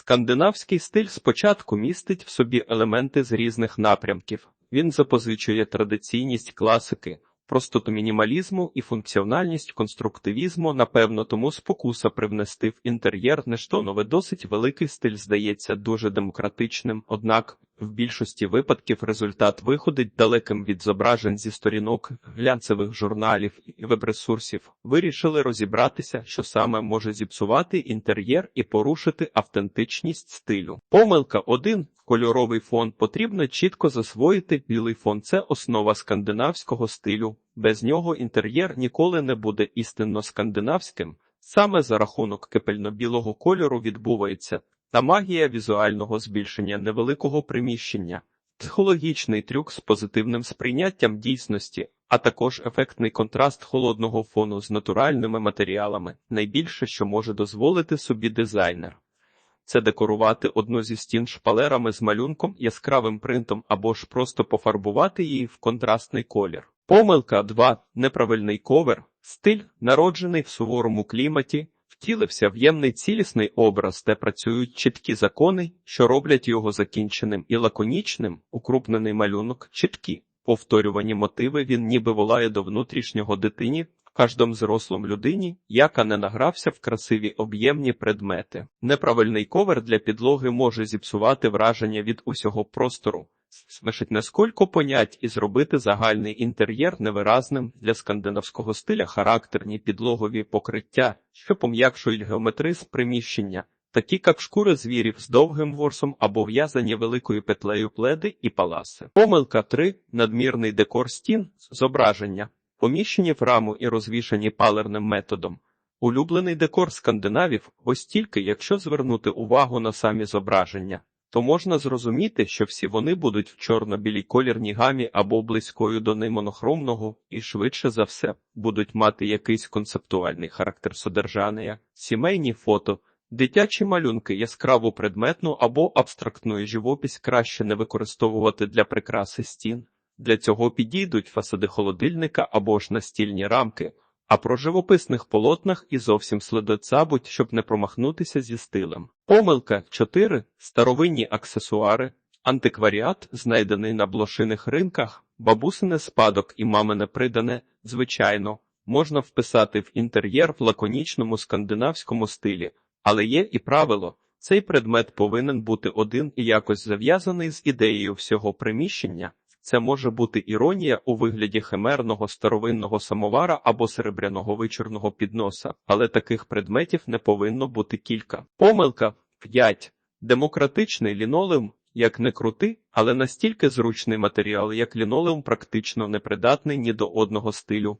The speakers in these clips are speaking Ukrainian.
Скандинавський стиль спочатку містить в собі елементи з різних напрямків. Він запозичує традиційність класики, простоту мінімалізму і функціональність конструктивізму. Напевно, тому спокуса привнести в інтер'єр нештонове досить великий стиль здається дуже демократичним, однак в більшості випадків результат виходить далеким від зображень зі сторінок глянцевих журналів і веб-ресурсів. Вирішили розібратися, що саме може зіпсувати інтер'єр і порушити автентичність стилю. Помилка 1. Кольоровий фон потрібно чітко засвоїти. Білий фон це основа скандинавського стилю. Без нього інтер'єр ніколи не буде істинно скандинавським. Саме за рахунок кипельно-білого кольору відбувається та магія візуального збільшення невеликого приміщення, психологічний трюк з позитивним сприйняттям дійсності, а також ефектний контраст холодного фону з натуральними матеріалами найбільше, що може дозволити собі дизайнер. Це декорувати одну зі стін шпалерами з малюнком, яскравим принтом або ж просто пофарбувати її в контрастний колір. Помилка 2. Неправильний ковер. Стиль, народжений в суворому кліматі, втілився в ємний цілісний образ, де працюють чіткі закони, що роблять його закінченим і лаконічним, укрупнений малюнок, чіткі, повторювані мотиви він ніби волає до внутрішнього дитині, кожному зрослому людині, яка не награвся в красиві об'ємні предмети. Неправильний ковер для підлоги може зіпсувати враження від усього простору. Смешить несколько понять і зробити загальний інтер'єр невиразним для скандинавського стиля характерні підлогові покриття, що пом'якшують геометриз приміщення, такі як шкури звірів з довгим ворсом або в'язані великою петлею пледи і паласи. Помилка 3. надмірний декор стін зображення, поміщені в раму і розвішані палерним методом. Улюблений декор скандинавів, ось тільки якщо звернути увагу на самі зображення то можна зрозуміти, що всі вони будуть в чорно-білій колірній гамі або близькою до немонохромного, і швидше за все будуть мати якийсь концептуальний характер содержання, сімейні фото, дитячі малюнки, яскраву предметну або абстрактну живопись краще не використовувати для прикраси стін. Для цього підійдуть фасади холодильника або ж настільні рамки. А про живописних полотнах і зовсім слідоцабуть, щоб не промахнутися зі стилем. Помилка 4. старовинні аксесуари, антикваріат, знайдений на блошиних ринках, бабусине спадок і мамине придане, звичайно, можна вписати в інтер'єр в лаконічному скандинавському стилі, але є і правило. Цей предмет повинен бути один і якось зав'язаний з ідеєю всього приміщення. Це може бути іронія у вигляді химерного старовинного самовара або серебряного вечірного підноса, але таких предметів не повинно бути кілька. Помилка 5. Демократичний лінолеум, як не крутий, але настільки зручний матеріал, як лінолеум, практично непридатний ні до одного стилю,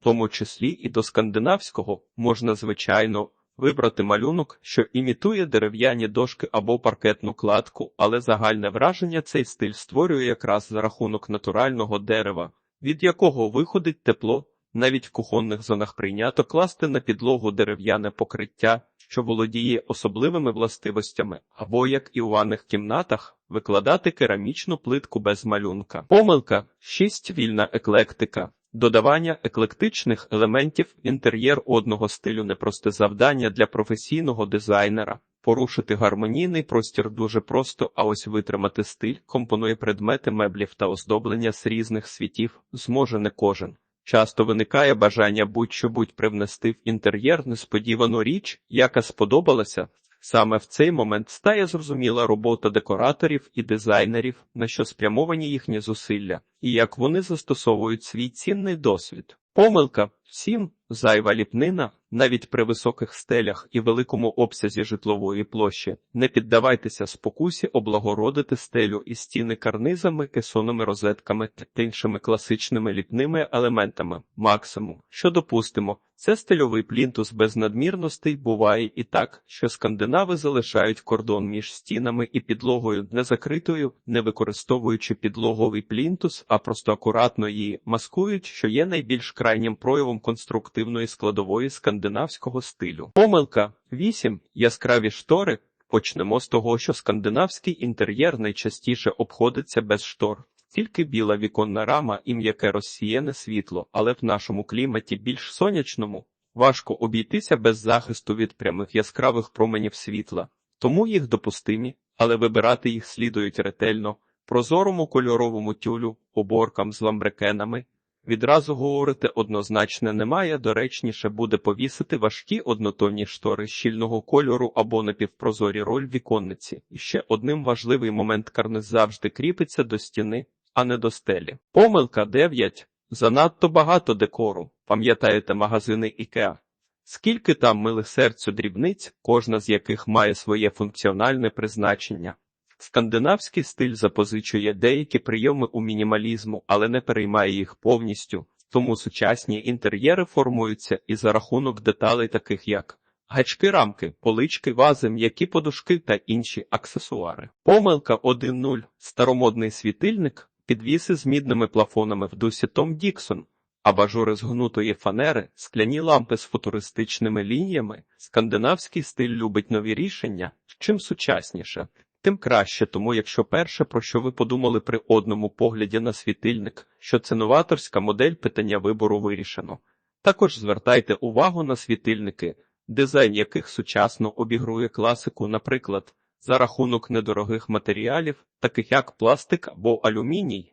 в тому числі і до скандинавського, можна, звичайно. Вибрати малюнок, що імітує дерев'яні дошки або паркетну кладку, але загальне враження цей стиль створює якраз за рахунок натурального дерева, від якого виходить тепло, навіть в кухонних зонах прийнято класти на підлогу дерев'яне покриття, що володіє особливими властивостями, або, як і у ванних кімнатах, викладати керамічну плитку без малюнка. Помилка 6. вільна еклектика. Додавання еклектичних елементів інтер'єр одного стилю непросте завдання для професійного дизайнера. Порушити гармонійний простір дуже просто, а ось витримати стиль, компонує предмети меблів та оздоблення з різних світів, зможе не кожен. Часто виникає бажання будь-що будь привнести в інтер'єр несподівану річ, яка сподобалася. Саме в цей момент стає зрозуміла робота декораторів і дизайнерів, на що спрямовані їхні зусилля, і як вони застосовують свій цінний досвід. Помилка 7. зайва ліпнина, навіть при високих стелях і великому обсязі житлової площі. Не піддавайтеся спокусі облагородити стелю і стіни карнизами, кесонними розетками та іншими класичними ліпними елементами. Максимум, що допустимо, це стильовий плінтус без надмірностей буває і так, що скандинави залишають кордон між стінами і підлогою незакритою, не використовуючи підлоговий плінтус, а просто акуратно її маскують, що є найбільш крайнім проявом конструктивної складової скандинавського стилю. Помилка 8. яскраві штори. Почнемо з того, що скандинавський інтер'єр найчастіше обходиться без штор. Тільки біла віконна рама і м'яке розсіяне світло, але в нашому кліматі більш сонячному важко обійтися без захисту від прямих яскравих променів світла. тому їх допустимі, але вибирати їх слідують ретельно, прозорому кольоровому тюлю, оборкам з ламбрекенами. Відразу говорити однозначно немає, доречніше буде повісити важкі однотонні штори щільного кольору або напівпрозорі роль віконниці. І ще одним важливий момент карниз завжди кріпиться до стіни, а не до стелі. Помилка 9. Занадто багато декору. Пам'ятаєте магазини IKEA? Скільки там милих серцю дрібниць, кожна з яких має своє функціональне призначення. Скандинавський стиль запозичує деякі прийоми у мінімалізму, але не переймає їх повністю, тому сучасні інтер'єри формуються і за рахунок деталей, таких як гачки рамки, полички, вази, м'які подушки та інші аксесуари. Помилка 1.0. Старомодний світильник, підвіси з мідними плафонами в дусі Том Діксон. Абажури з гнутої фанери, скляні лампи з футуристичними лініями, скандинавський стиль любить нові рішення, чим сучасніше, тим краще, тому якщо перше, про що ви подумали при одному погляді на світильник, що це новаторська модель питання вибору вирішено. Також звертайте увагу на світильники, дизайн яких сучасно обігрує класику, наприклад, за рахунок недорогих матеріалів, таких як пластик або алюміній.